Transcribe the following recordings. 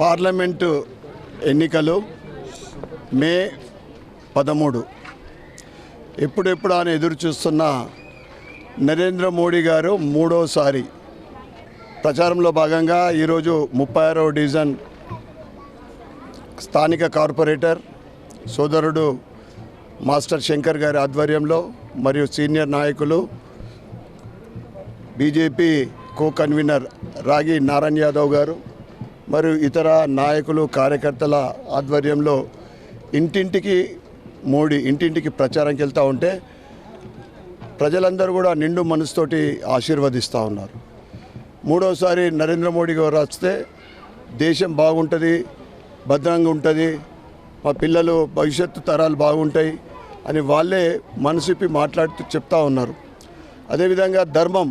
Parliament ఎన్నికలు మే పదమూడు. ఎప్పుడెప్పుడు అని ఎదురు చూస్తున్న నరేంద్ర మోడీ గారు మూడోసారి. ప్రచారంలో భాగంగా ఈరోజు ముప్పై ఆరో డివిజన్ స్థానిక కార్పొరేటర్ సోదరుడు మాస్టర్ శంకర్ గారి ఆధ్వర్యంలో మరియు సీనియర్ నాయకులు బీజేపీ కో కన్వీనర్ రాగి నారాయణ యాదవ్ గారు మరియు ఇతర నాయకులు కార్యకర్తల ఆధ్వర్యంలో ఇంటింటికి మోడీ ఇంటింటికి ప్రచారంకి వెళ్తూ ఉంటే ప్రజలందరూ కూడా నిండు మనసుతోటి ఆశీర్వదిస్తూ ఉన్నారు. మూడోసారి నరేంద్ర మోడీ గారు వస్తే దేశం బాగుంటుంది భద్రంగా ఉంటుంది మా పిల్లలు భవిష్యత్తు తరాలు బాగుంటాయి అని వాళ్ళే మనసిప్పి మాట్లాడుతూ చెప్తా ఉన్నారు. అదేవిధంగా ధర్మం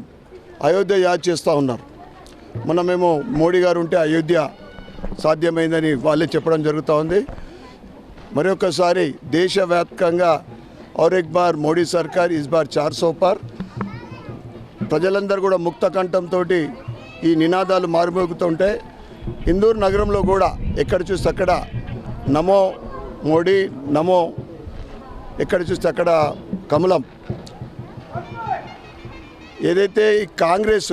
అయోధ్య యాద్ చేస్తూ ఉన్నారు. మొన్న మేము మోడీ గారు ఉంటే అయోధ్య సాధ్యమైందని వాళ్ళే చెప్పడం జరుగుతూ ఉంది మరొకసారి దేశవ్యాప్తంగా और एक बार మోడీ సర్కార్ ఇస్ బార్ చార్ సో పార్ ప్రజలందరూ కూడా ముక్త కంఠంతో ఈ నినాదాలు మారుమోగుతుంటే ఇందూరు నగరంలో కూడా ఎక్కడ చూస్తే అక్కడ నమో మోడీ నమో ఎక్కడ చూస్తే అక్కడ కమలం ఏదైతే ఈ కాంగ్రెస్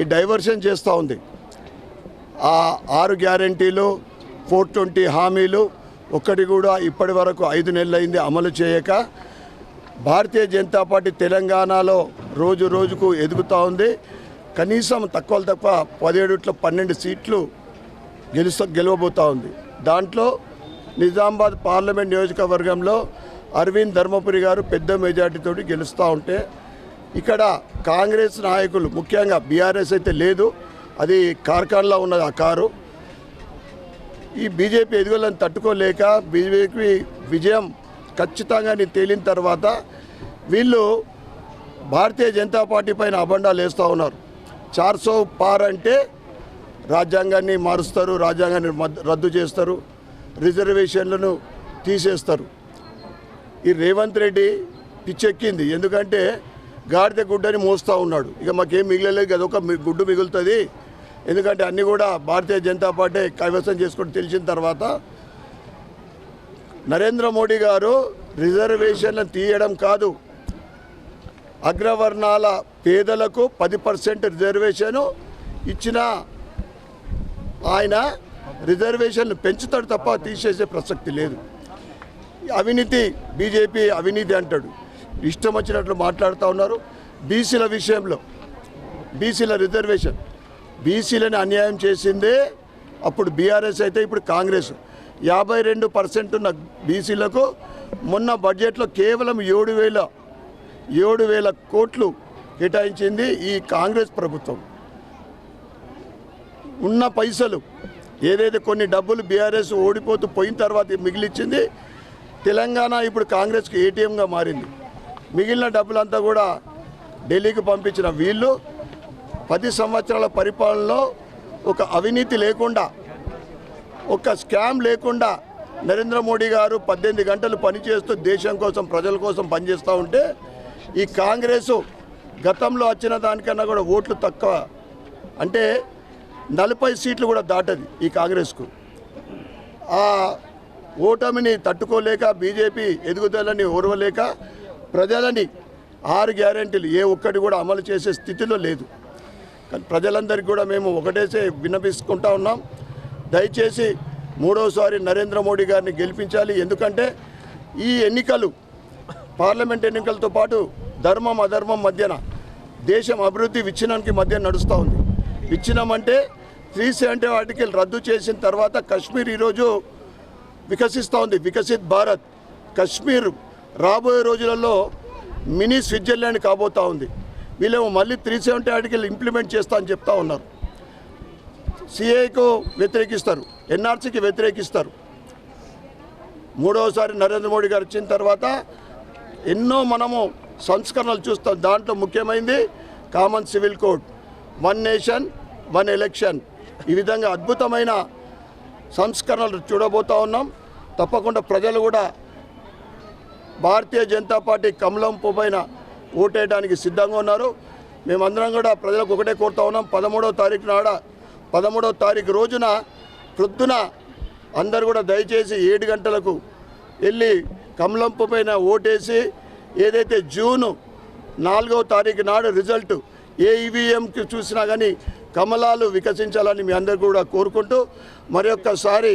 ఈ డైవర్షన్ చేస్తూ ఉంది. ఆ ఆరు గ్యారంటీలు ఫోర్ ట్వంటీ హామీలు ఒక్కటి కూడా ఇప్పటి వరకు ఐదు నెలలైంది అమలు చేయక భారతీయ జనతా పార్టీ తెలంగాణలో రోజు రోజుకు ఎదుగుతూ ఉంది. కనీసం తక్కువ తక్కువ పదిహేడుట్లో పన్నెండు సీట్లు గెలుస్త గెలవబోతూ ఉంది. దాంట్లో నిజామాబాద్ పార్లమెంట్ నియోజకవర్గంలో అరవింద్ ధర్మపురి గారు పెద్ద మెజార్టీతో గెలుస్తూ ఉంటే ఇక్కడ కాంగ్రెస్ నాయకులు ముఖ్యంగా బీఆర్ఎస్ అయితే లేదు అది కార్ఖాన్లో ఉన్నది ఆ కారు. ఈ బీజేపీ ఎదుగులను తట్టుకోలేక బీజేపీ విజయం ఖచ్చితంగా తేలిన తర్వాత వీళ్ళు భారతీయ జనతా పార్టీ పైన అబండాలు వేస్తూ ఉన్నారు. చార్సో పార్ అంటే రాజ్యాంగాన్ని మారుస్తారు రాజ్యాంగాన్ని రద్దు చేస్తారు రిజర్వేషన్లను తీసేస్తారు. ఈ రేవంత్ రెడ్డి పిచ్చెక్కింది. ఎందుకంటే గాడిద గుడ్డని మోస్తూ ఉన్నాడు. ఇక మాకేం మిగిలలేదు అదొక గుడ్డు మిగులుతుంది. ఎందుకంటే అన్నీ కూడా భారతీయ జనతా పార్టీ కైవసం చేసుకుని తెలిసిన తర్వాత నరేంద్ర మోడీ గారు రిజర్వేషన్లను తీయడం కాదు. అగ్రవర్ణాల పేదలకు పది పర్సెంట్ రిజర్వేషను ఇచ్చిన ఆయన రిజర్వేషన్లు పెంచుతాడు తప్ప తీసేసే ప్రసక్తి లేదు. అవినీతి బీజేపీ అవినీతి అంటాడు. ఇష్టం వచ్చినట్లు మాట్లాడుతూ ఉన్నారు. బీసీల విషయంలో బీసీల రిజర్వేషన్. బీసీలని అన్యాయం చేసిందే అప్పుడు బీఆర్ఎస్ అయితే ఇప్పుడు కాంగ్రెస్. యాభై రెండు పర్సెంట్ ఉన్న బీసీలకు మొన్న బడ్జెట్లో కేవలం ఏడు వేల ఏడు వేల కోట్లు కేటాయించింది ఈ కాంగ్రెస్ ప్రభుత్వం. ఉన్న పైసలు ఏదైతే కొన్ని డబ్బులు బీఆర్ఎస్ ఓడిపోతూ పోయిన తర్వాత మిగిలిచ్చింది తెలంగాణ ఇప్పుడు కాంగ్రెస్కి ఏటీఎంగా మారింది. మిగిలిన డబ్బులంతా కూడా ఢిల్లీకి పంపించిన వీళ్ళు పది సంవత్సరాల పరిపాలనలో ఒక అవినీతి లేకుండా ఒక స్కామ్ లేకుండా నరేంద్ర మోడీ గారు పద్దెనిమిది గంటలు పనిచేస్తూ దేశం కోసం ప్రజల కోసం పనిచేస్తూ ఉంటే ఈ కాంగ్రెస్ గతంలో వచ్చిన దానికన్నా కూడా ఓట్లు తక్కువ. అంటే నలభై సీట్లు కూడా దాటది ఈ కాంగ్రెస్కు. ఆ ఓటమిని తట్టుకోలేక బీజేపీ ఎదుగుదలని ఓర్వలేక ప్రజలని ఆరు గ్యారెంటీలు ఏ ఒక్కటి కూడా అమలు చేసే స్థితిలో లేదు. కానీ ప్రజలందరికీ కూడా మేము ఒకటేసే విన్నపిసుకుంటా ఉన్నాం. దయచేసి మూడోసారి నరేంద్ర మోడీ గారిని గెలిపించాలి. ఎందుకంటే ఈ ఎన్నికలు పార్లమెంట్ ఎన్నికలతో పాటు ధర్మం అధర్మం మధ్యన దేశం అభివృద్ధి విచ్ఛిన్నానికి మధ్య నడుస్తూ ఉంది. విచ్ఛిన్నం అంటే త్రీ సెవెంటీ ఆర్టికల్ రద్దు చేసిన తర్వాత కశ్మీర్ ఈరోజు వికసిస్తూ ఉంది. వికసిత్ భారత్ కశ్మీర్ రాబోయే రోజులలో మినీ స్విట్జర్లాండ్ కాబోతా ఉంది. వీళ్ళేమో మళ్ళీ త్రీ సెవెంటీ ఆర్టికల్ ఇంప్లిమెంట్ చేస్తా అని చెప్తా ఉన్నారు. సిఏకు వ్యతిరేకిస్తారు. ఎన్ఆర్సీకి వ్యతిరేకిస్తారు. మూడవసారి నరేంద్ర మోడీ గారు వచ్చిన తర్వాత ఎన్నో మనము సంస్కరణలు చూస్తాం. దాంట్లో ముఖ్యమైనది common civil code one nation one election ఈ విధంగా అద్భుతమైన సంస్కరణలు చూడబోతా ఉన్నాం. తప్పకుండా ప్రజలు కూడా భారతీయ జనతా పార్టీ కమలం పైన ఓటేయడానికి సిద్ధంగా ఉన్నారు. మేమందరం కూడా ప్రజలకు ఒకటే కోరుతా ఉన్నాం. పదమూడవ తారీఖు నాడ పదమూడవ తారీఖు రోజున ప్రొద్దున అందరు కూడా దయచేసి ఏడు గంటలకు వెళ్ళి కమలంపు పైన ఓటేసి ఏదైతే జూను నాలుగవ తారీఖు నాడు రిజల్ట్ ఏ ఈవీఎంకి చూసినా కానీ కమలాలు వికసించాలని మీ అందరు కూడా కోరుకుంటూ మరొక్కసారి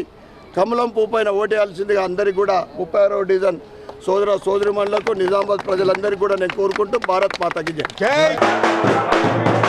కమలంపు పైన ఓటేయాల్సిందిగా అందరికీ కూడా ముప్పై ఆరో డివిజన్ సోదర సోదరిమణులకు నిజామాబాద్ ప్రజలందరికీ కూడా నేను కోరుకుంటూ భారత్ మాతకి జై. జై.